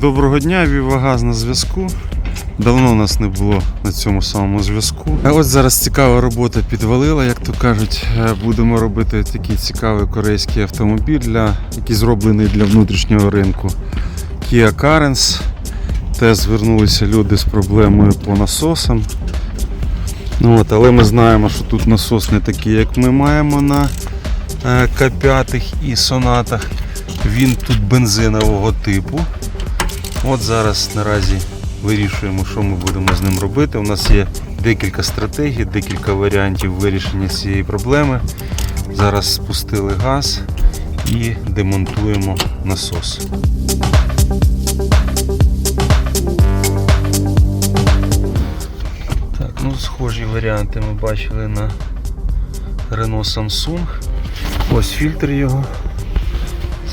Доброго дня, Вівагаз на зв'язку. Давно нас не було на цьому самому зв'язку. А ось зараз цікава робота підвалила, як то кажуть. Е, Будемо робити такий цікавий корейський автомобіль, для, який зроблений для внутрішнього ринку. Kia Carens. Теж звернулися люди з проблемою по насосам. Ну, от, але ми знаємо, що тут насос не такий, як ми маємо на е, К5 і сонатах. Він тут бензинового типу. От зараз наразі вирішуємо, що ми будемо з ним робити. У нас є декілька стратегій, декілька варіантів вирішення цієї проблеми. Зараз спустили газ і демонтуємо насос. Так, ну схожі варіанти ми бачили на Renault Samsung. Ось фільтр його.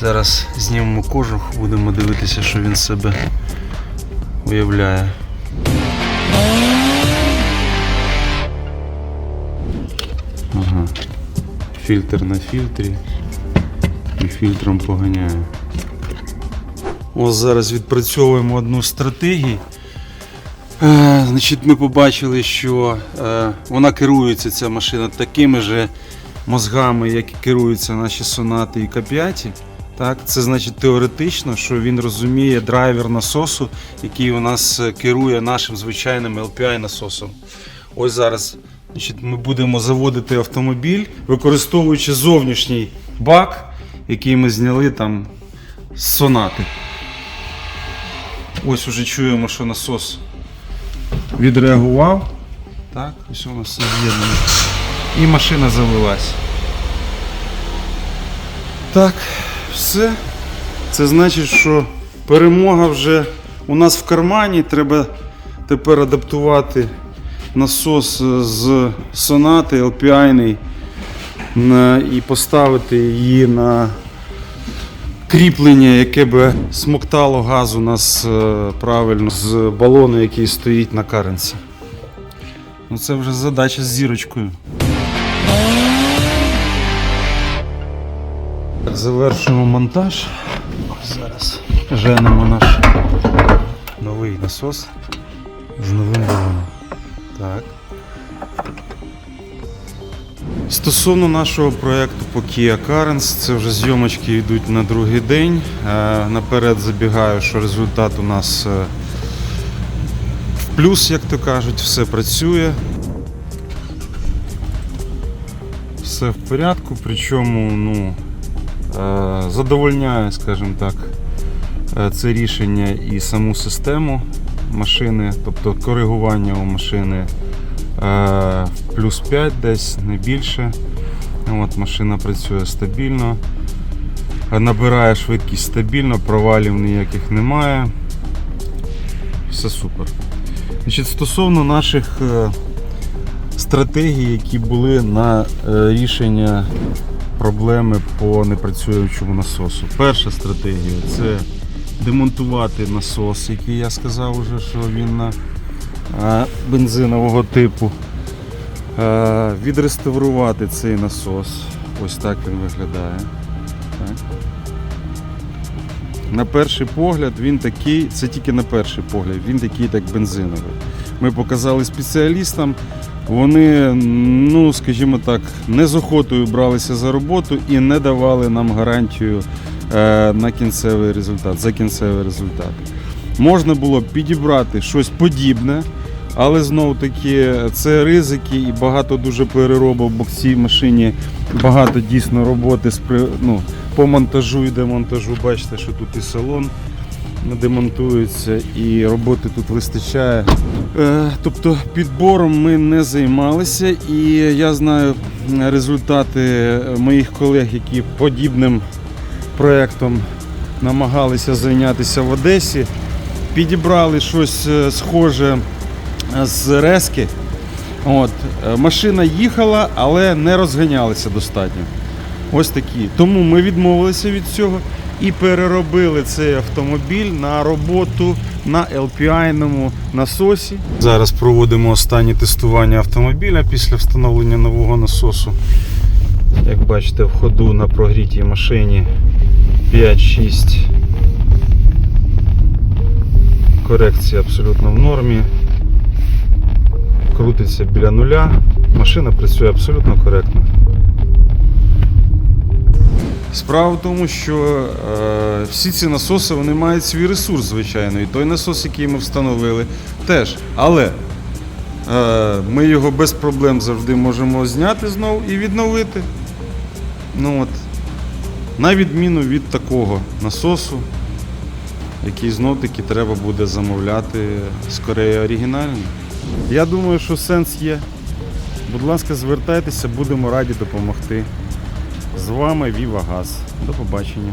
Зараз знімемо кожух, будемо дивитися, що він себе уявляє. Ага. Фільтр на фільтрі і фільтром поганяє. Ось зараз відпрацьовуємо одну з стратегій. Е, значить, ми побачили, що е, вона керується ця машина такими же мозгами, як і керуються наші сонати і К5. Так, це значить теоретично, що він розуміє драйвер насосу, який у нас е, керує нашим звичайним LPI насосом. Ось зараз значить, ми будемо заводити автомобіль, використовуючи зовнішній бак, який ми зняли там з сонати. Ось уже чуємо, що насос відреагував. Так, ось воно все з'єднано. І машина завелась. Так, все. Це значить, що перемога вже у нас в кармані. Треба тепер адаптувати насос з сонати LPI і поставити її на кріплення, яке би смоктало газ у нас е, правильно з балону, який стоїть на каренці. Ну це вже задача з зірочкою. Завершуємо монтаж. Зараз женемо наш новий насос з новим балоном. Так. Стосовно нашого проєкту по Kia Carens, це вже зйомочки йдуть на другий день. Е, Наперед забігаю, що результат у нас е, в плюс, як то кажуть, все працює. Все в порядку, причому ну, задовольняє, скажімо так, е, це рішення і саму систему машини, тобто коригування у машини е, плюс 5 десь, не більше. От, машина працює стабільно, Е, набирає швидкість стабільно, провалів ніяких немає. Все супер. Значить, Стосовно наших е, стратегій, які були на е, рішення проблеми по непрацюючому насосу. Перша стратегія це демонтувати насос, який я сказав уже, що він на е, бензинового типу. Е, Відреставрувати цей насос. Ось так він виглядає. На перший погляд він такий, це тільки на перший погляд, він такий так бензиновий. Ми показали спеціалістам, вони, ну скажімо так, не з охотою бралися за роботу і не давали нам гарантію е, на кінцевий результат, за кінцевий результат. Можна було підібрати щось подібне, але знову таки це ризики і багато дуже переробок, бо в цій машині багато дійсно роботи ну, по монтажу і демонтажу. Бачите, що тут і салон демонтується, і роботи тут вистачає. Е, тобто підбором ми не займалися, і я знаю результати моїх колег, які подібним проєктом намагалися зайнятися в Одесі. Підібрали щось е, схоже з Рески. От, е, машина їхала, але не розганялася достатньо. Ось такі. Тому ми відмовилися від цього і переробили цей автомобіль на роботу на LPI-ному насосі. Зараз проводимо останнє тестування автомобіля після встановлення нового насосу. Як бачите, в ходу на прогрітій машині 5-6 Корекція абсолютно в нормі. Крутиться біля нуля. Машина працює абсолютно коректно. Справа в тому, що е, всі ці насоси вони мають свій ресурс, звичайно. І той насос, який ми встановили, теж. Але е, ми його без проблем завжди можемо зняти знову і відновити. Ну от. На відміну від такого насосу, який знов таки треба буде замовляти з Кореї оригінальний. Я думаю, що сенс є. Будь ласка, звертайтеся, будемо раді допомогти. З вами Віва Газ. До побачення.